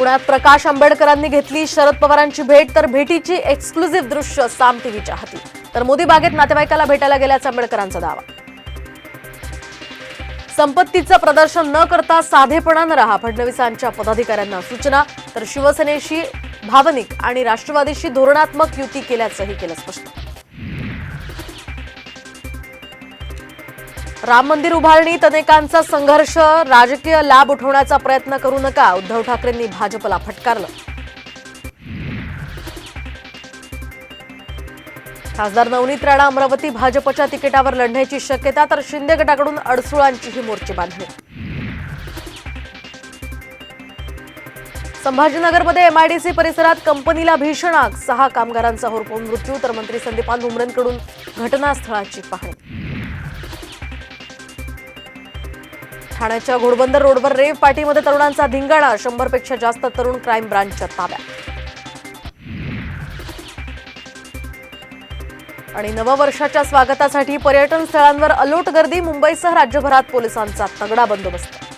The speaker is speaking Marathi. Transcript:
पुण्यात प्रकाश आंबेडकरांनी घेतली शरद पवारांची भेट तर भेटीची एक्सक्लुझिव्ह दृश्य साम टीव्हीच्या हाती. तर मोदी बागेत नातेवाईकाला भेटायला गेल्याचा आंबेडकरांचा दावा. संपत्तीचं प्रदर्शन न करता साधेपणानं राहा फडणवीसांच्या पदाधिकाऱ्यांना सूचना तर शिवसेनेशी भावनिक आणि राष्ट्रवादीशी धोरणात्मक युती केल्याचंही केलं स्पष्ट. राम मंदिर उभारणीत अनेकांचा संघर्ष राजकीय लाभ उठवण्याचा प्रयत्न करू नका उद्धव ठाकरेंनी भाजपला फटकारलं. खासदार नवनीत राणा अमरावती भाजपच्या तिकिटावर लढण्याची शक्यता तर शिंदे गटाकडून अडसुळांचीही मोर्चे बांधणी संभाजीनगरमध्ये एमआयडीसी परिसरात कंपनीला भीषण आग सहा कामगारांचा होरपून मृत्यू तर मंत्री संदीपान भुमरेंकडून घटनास्थळाची पाहणी. ठाण्याच्या घोडबंदर रोडवर रेव पार्टीमध्ये तरुणांचा धिंगाणा शंभरपेक्षा जास्त तरुण क्राईम ब्रांचच्या ताब्यात. आणि नववर्षाच्या स्वागतासाठी पर्यटन स्थळांवर अलोट गर्दी मुंबईसह राज्यभरात पोलिसांचा तगडा बंदोबस्त.